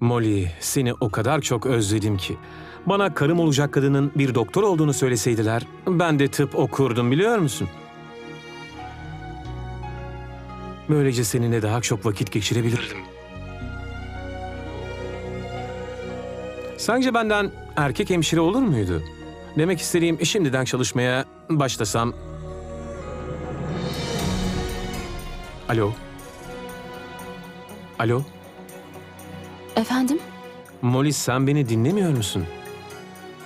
Molly, seni o kadar çok özledim ki. Bana karım olacak kadının bir doktor olduğunu söyleseydiler, ben de tıp okurdum biliyor musun? Böylece seninle daha çok vakit geçirebilirdim. Sence benden erkek hemşire olur muydu? Demek istediğim şimdiden çalışmaya başlasam... Alo? Alo? Efendim? Molly sen beni dinlemiyor musun?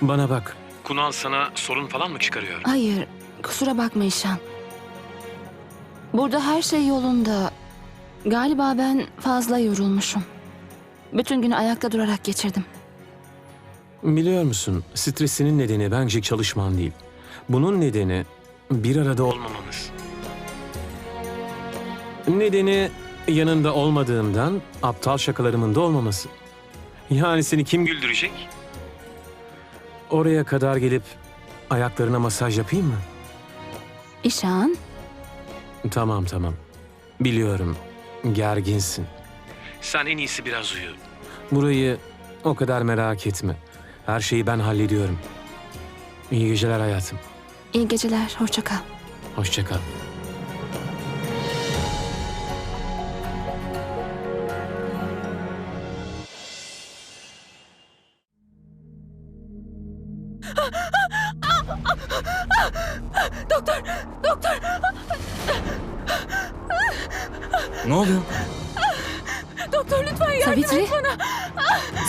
Bana bak. Kunal sana sorun falan mı çıkarıyor? Hayır, kusura bakma İşan. Burada her şey yolunda. Galiba ben fazla yorulmuşum. Bütün günü ayakta durarak geçirdim. Biliyor musun, stresinin nedeni bence çalışman değil. Bunun nedeni bir arada olmamamız. Nedeni yanında olmadığımdan aptal şakalarımın da olmaması. Yani seni kim güldürecek? Oraya kadar gelip ayaklarına masaj yapayım mı? İşan, Tamam tamam. Biliyorum. Gerginsin. Sen en iyisi biraz uyu. Burayı o kadar merak etme. Her şeyi ben hallediyorum. İyi geceler hayatım. iyi geceler, hoşça kal. Hoşça kal. Ne oluyor? Doktor lütfen yardım Savitri? et bana.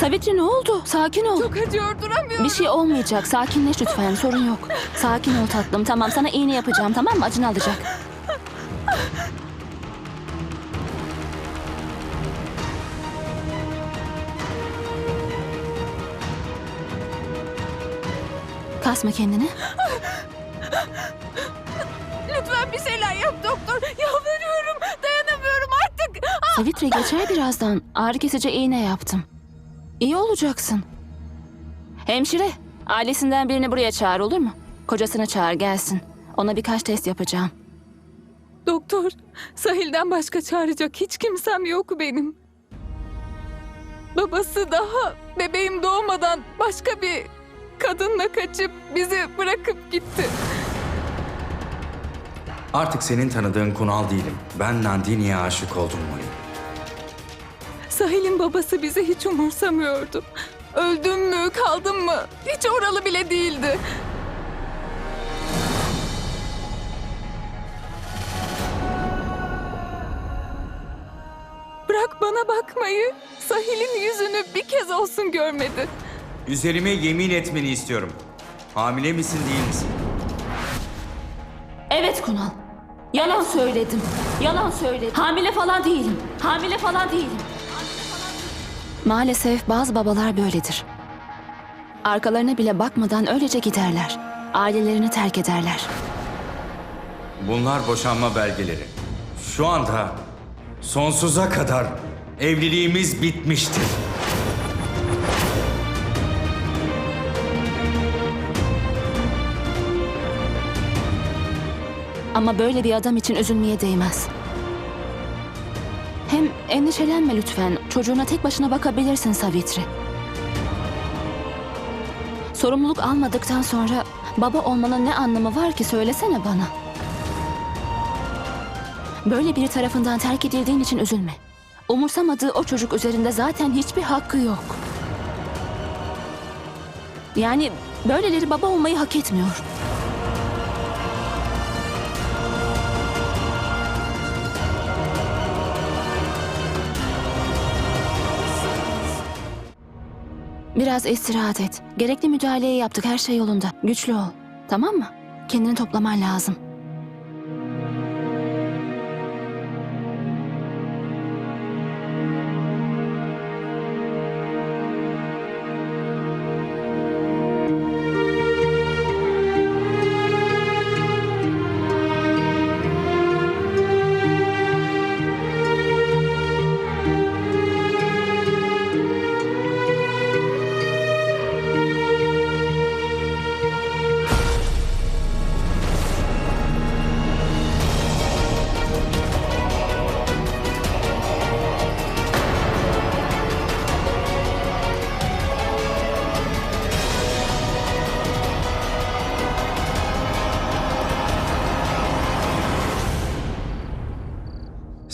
Savitri ne oldu? Sakin ol. Çok acıyor duramıyorum. Bir şey olmayacak. Sakinleş lütfen. Sorun yok. Sakin ol tatlım. Tamam sana iğne yapacağım tamam mı? Acını alacak. Kasma kendini. Lütfen bir şeyler yap doktor. Yalvarıyorum. Dayanamıyorum artık. Savitri geçer birazdan. Ağrı kesici iğne yaptım. İyi olacaksın. Hemşire, ailesinden birini buraya çağır olur mu? Kocasını çağır gelsin. Ona birkaç test yapacağım. Doktor, sahilden başka çağıracak hiç kimsem yok benim. Babası daha bebeğim doğmadan başka bir kadınla kaçıp bizi bırakıp gitti. Artık senin tanıdığın Kunal değilim. Ben Nandini'ye aşık oldum Molly. Sahil'in babası bizi hiç umursamıyordu. Öldüm mü, kaldım mı? Hiç oralı bile değildi. Bırak bana bakmayı. Sahil'in yüzünü bir kez olsun görmedi. Üzerime yemin etmeni istiyorum. Hamile misin değil misin? Evet Kunal. Yalan söyledim. Yalan söyledim. Hamile falan değilim. Hamile falan değilim. Maalesef bazı babalar böyledir. Arkalarına bile bakmadan öylece giderler. Ailelerini terk ederler. Bunlar boşanma belgeleri. Şu anda sonsuza kadar evliliğimiz bitmiştir. Ama böyle bir adam için üzülmeye değmez. Hem endişelenme lütfen. Çocuğuna tek başına bakabilirsin Savitri. Sorumluluk almadıktan sonra baba olmanın ne anlamı var ki söylesene bana. Böyle biri tarafından terk edildiğin için üzülme. Umursamadığı o çocuk üzerinde zaten hiçbir hakkı yok. Yani böyleleri baba olmayı hak etmiyor. Biraz istirahat et. Gerekli müdahaleyi yaptık. Her şey yolunda. Güçlü ol. Tamam mı? Kendini toplaman lazım.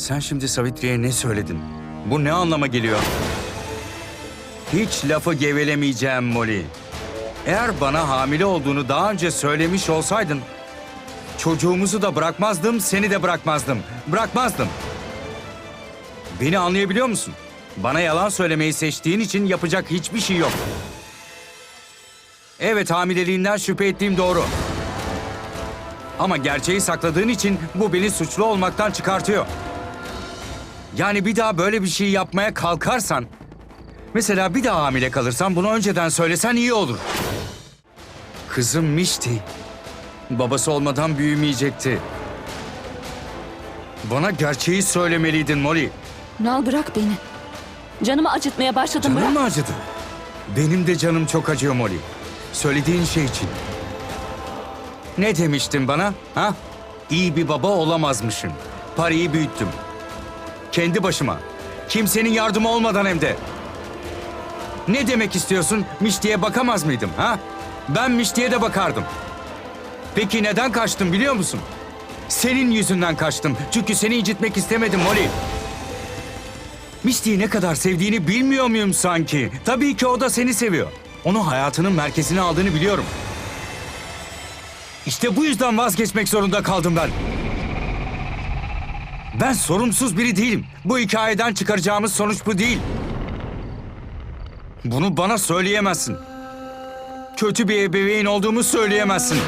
Sen şimdi Savitri'ye ne söyledin? Bu ne anlama geliyor? Hiç lafı gevelemeyeceğim Molly. Eğer bana hamile olduğunu daha önce söylemiş olsaydın... ...çocuğumuzu da bırakmazdım, seni de bırakmazdım. Bırakmazdım. Beni anlayabiliyor musun? Bana yalan söylemeyi seçtiğin için yapacak hiçbir şey yok. Evet hamileliğinden şüphe ettiğim doğru. Ama gerçeği sakladığın için bu beni suçlu olmaktan çıkartıyor. Yani bir daha böyle bir şey yapmaya kalkarsan... Mesela bir daha hamile kalırsan bunu önceden söylesen iyi olur. Kızım Mişti. Babası olmadan büyümeyecekti. Bana gerçeği söylemeliydin Molly. Nal bırak beni. Canımı acıtmaya başladın Canın bırak. mı acıdı? Benim de canım çok acıyor Molly. Söylediğin şey için. Ne demiştin bana? Ha? İyi bir baba olamazmışım. Parayı büyüttüm. Kendi başıma. Kimsenin yardımı olmadan hem de. Ne demek istiyorsun? Mişti'ye bakamaz mıydım ha? Ben Mişti'ye de bakardım. Peki neden kaçtım biliyor musun? Senin yüzünden kaçtım. Çünkü seni incitmek istemedim Molly. Misty'yi ne kadar sevdiğini bilmiyor muyum sanki? Tabii ki o da seni seviyor. Onu hayatının merkezine aldığını biliyorum. İşte bu yüzden vazgeçmek zorunda kaldım ben. Ben sorumsuz biri değilim. Bu hikayeden çıkaracağımız sonuç bu değil. Bunu bana söyleyemezsin. Kötü bir ebeveyn olduğumu söyleyemezsin.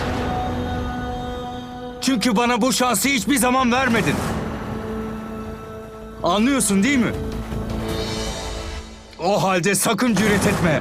Çünkü bana bu şansı hiçbir zaman vermedin. Anlıyorsun değil mi? O halde sakın cüret etme.